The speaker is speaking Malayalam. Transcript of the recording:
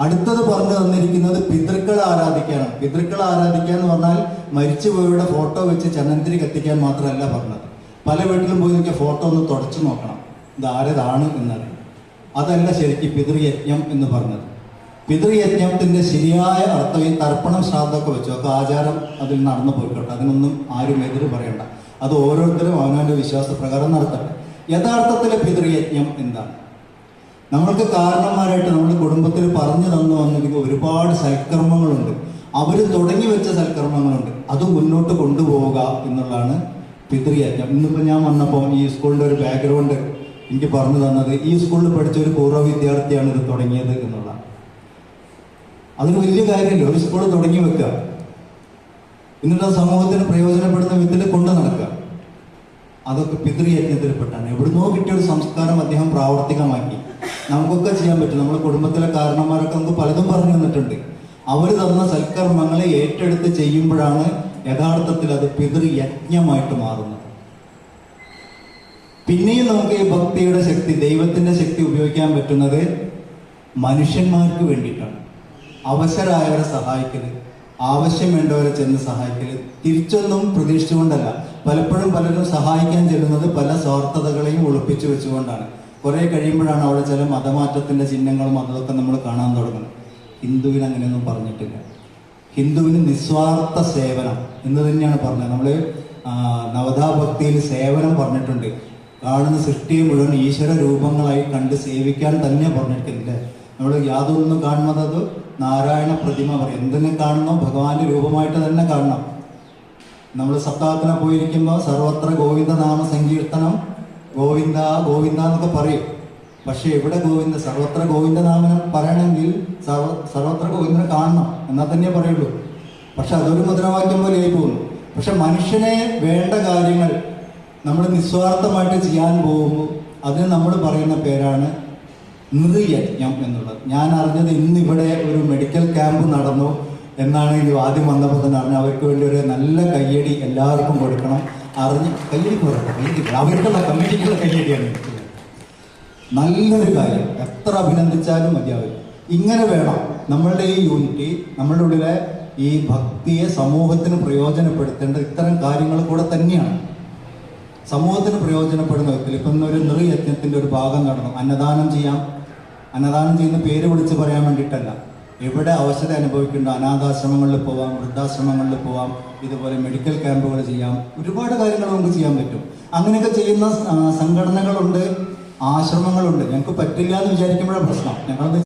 അടുത്തത് പറഞ്ഞു തന്നിരിക്കുന്നത് പിതൃക്കൾ ആരാധിക്കാനാണ് പിതൃക്കൾ ആരാധിക്കുക എന്ന് പറഞ്ഞാൽ മരിച്ചുപോയവരുടെ ഫോട്ടോ വെച്ച് ചന്ദനത്തിരി കത്തിക്കാൻ മാത്രമല്ല പറഞ്ഞത്. പല വീട്ടിലും പോയി നോക്കിയ ഫോട്ടോ ഒന്ന് തുടച്ചു നോക്കണം. ഇത് ആരതാണ് എന്നറിയാം അതല്ല ശരിക്കും പിതൃയജ്ഞം എന്ന് പറഞ്ഞത്. പിതൃയജ്ഞത്തിന്റെ ശരിയായ അർത്ഥം ഈ തർപ്പണം ശ്രാദ്ധമൊക്കെ വെച്ചു. ഒക്കെ ആചാരം അതിൽ നടന്നു പോയിക്കോട്ടെ. അതിനൊന്നും ആരും എതിര് പറയണ്ട. അത് ഓരോരുത്തരും അവനവന്റെ വിശ്വാസപ്രകാരം നടത്തട്ടെ. യഥാർത്ഥത്തിലെ പിതൃയജ്ഞം എന്താണ്? നമ്മൾക്ക് കാരണന്മാരായിട്ട് നമ്മുടെ കുടുംബത്തിൽ പറഞ്ഞു തന്നു വന്നിരിക്കുന്ന ഒരുപാട് സൽക്കർമ്മങ്ങളുണ്ട്. അവർ തുടങ്ങി വെച്ച സൽക്കർമ്മങ്ങളുണ്ട്. അത് മുന്നോട്ട് കൊണ്ടുപോവുക എന്നുള്ളതാണ് പിതൃയജ്ഞം. ഇന്നിപ്പോൾ ഞാൻ വന്നപ്പോൾ ഈ സ്കൂളിന്റെ ഒരു ബാക്ക്ഗ്രൗണ്ട് എനിക്ക് പറഞ്ഞു തന്നത് ഈ സ്കൂളിൽ പഠിച്ച ഒരു പൂർവ വിദ്യാർത്ഥിയാണ് ഇത് തുടങ്ങിയത് എന്നുള്ള അതിന് വലിയ കാര്യമില്ല. ഒരു സ്കൂൾ തുടങ്ങി വെക്കുക. എന്നിട്ട് ആ സമൂഹത്തിന് പ്രയോജനപ്പെടുന്ന വിധത്തിൽ കൊണ്ടു നടക്കുക. അതൊക്കെ പിതൃയജ്ഞത്തിൽപ്പെട്ടാണ്. എവിടുന്നോ കിട്ടിയ ഒരു സംസ്കാരം അദ്ദേഹം പ്രാവർത്തികമാക്കി. നമുക്കൊക്കെ ചെയ്യാൻ പറ്റും. നമ്മുടെ കുടുംബത്തിലെ കാരണന്മാരൊക്കെ നമുക്ക് പലതും പറഞ്ഞു തന്നിട്ടുണ്ട്. അവർ തന്ന സൽക്കർമ്മങ്ങളെ ഏറ്റെടുത്ത് ചെയ്യുമ്പോഴാണ് യഥാർത്ഥത്തിൽ അത് പിതൃയജ്ഞമായിട്ട് മാറുന്നത്. പിന്നെയും നമുക്ക് ഈ ഭക്തിയുടെ ശക്തി ദൈവത്തിന്റെ ശക്തി ഉപയോഗിക്കാൻ പറ്റുന്നത് മനുഷ്യന്മാർക്ക് വേണ്ടിയിട്ടാണ്. അവശരായവരെ സഹായിക്കൽ ആവശ്യം വേണ്ടവരെ ചെന്ന് സഹായിക്കൽ. തിരിച്ചൊന്നും പ്രതീക്ഷിച്ചുകൊണ്ടല്ല. പലപ്പോഴും പലരും സഹായിക്കാൻ ചെല്ലുന്നത് പല സ്വാർത്ഥതകളെയും ഒളിപ്പിച്ചു വെച്ചുകൊണ്ടാണ്. കുറെ കഴിയുമ്പോഴാണ് അവിടെ ചില മതമാറ്റത്തിന്റെ ചിഹ്നങ്ങളും അതൊക്കെ നമ്മൾ കാണാൻ തുടങ്ങുന്നത്. ഹിന്ദുവിന് അങ്ങനെയൊന്നും പറഞ്ഞിട്ടില്ല. ഹിന്ദുവിന് നിസ്വാർത്ഥ സേവനം എന്ന് തന്നെയാണ് പറഞ്ഞത്. നമ്മൾ നവതാഭക്തിയിൽ സേവനം പറഞ്ഞിട്ടുണ്ട്. കാണുന്ന സൃഷ്ടിയെ മുഴുവൻ ഈശ്വര രൂപങ്ങളായി കണ്ട് സേവിക്കാൻ തന്നെ പറഞ്ഞിട്ടില്ല. നമ്മൾ യാതൊന്നും കാണുന്നത് നാരായണ പ്രതിമ പറയും. എന്തിനെ കാണണം ഭഗവാന്റെ രൂപമായിട്ട് തന്നെ കാണണം. നമ്മൾ സപ്താഹത്തിനെ പോയിരിക്കുമ്പോൾ സർവത്ര ഗോവിന്ദനാമ സങ്കീർത്തനം ഗോവിന്ദ ഗോവിന്ദ എന്നൊക്കെ പറയും. പക്ഷെ എവിടെ ഗോവിന്ദ സർവത്ര ഗോവിന്ദ നാമനം പറയണമെങ്കിൽ സർവ സർവത്ര ഗോവിന്ദനെ കാണണം. എന്നാൽ തന്നെ പറയുള്ളൂ. പക്ഷെ അതൊരു മുദ്രാവാക്യം പോലെ ആയി പോകുന്നു. പക്ഷെ മനുഷ്യനെ വേണ്ട കാര്യങ്ങൾ നമ്മൾ നിസ്വാർത്ഥമായിട്ട് ചെയ്യാൻ പോകുമ്പോൾ അതിന് നമ്മൾ പറയുന്ന പേരാണ് നൃയജ്ഞം എന്നുള്ളത്. ഞാൻ അറിഞ്ഞത് ഇന്നിവിടെ ഒരു മെഡിക്കൽ ക്യാമ്പ് നടന്നു എന്നാണ് ഇത് ആദ്യം വന്നപ്പോൾ തന്നെ അറിഞ്ഞത്. അവർക്ക് വേണ്ടി ഒരു നല്ല കയ്യടി എല്ലാവർക്കും കൊടുക്കണം. അറിഞ്ഞ് കയ്യടി പോരട്ടെ കയ്യടി അവർക്കുള്ള കമ്മിറ്റിക്കുള്ള കയ്യടിയാണ്. നല്ലൊരു കാര്യം. എത്ര അഭിനന്ദിച്ചാലും മതിയാവില്ല. ഇങ്ങനെ വേണം നമ്മളുടെ ഈ യൂണിറ്റി നമ്മളുടെ ഉള്ളിലെ ഈ ഭക്തിയെ സമൂഹത്തിന് പ്രയോജനപ്പെടുത്തേണ്ട ഇത്തരം കാര്യങ്ങൾ കൂടെ തന്നെയാണ്. സമൂഹത്തിന് പ്രയോജനപ്പെടുന്ന വിധത്തിൽ ഇപ്പം ഒരു നൃയജ്ഞത്തിന്റെ ഒരു ഭാഗം നടന്നു. അന്നദാനം ചെയ്യാം. അന്നദാനം ചെയ്യുന്ന പേര് വിളിച്ച് പറയാൻ വേണ്ടിയിട്ടല്ല. എവിടെ അവശത അനുഭവിക്കുന്നുണ്ടോ അനാഥാശ്രമങ്ങളിൽ പോവാം വൃദ്ധാശ്രമങ്ങളിൽ പോവാം ഇതുപോലെ മെഡിക്കൽ ക്യാമ്പുകൾ ചെയ്യാം ഒരുപാട് കാര്യങ്ങൾ നമുക്ക് ചെയ്യാൻ പറ്റും. അങ്ങനെയൊക്കെ ചെയ്യുന്ന സംഘടനകളുണ്ട് ആശ്രമങ്ങളുണ്ട്. ഞങ്ങൾക്ക് പറ്റില്ല എന്ന് വിചാരിക്കുമ്പോഴാണ് പ്രശ്നം. ഞങ്ങളത്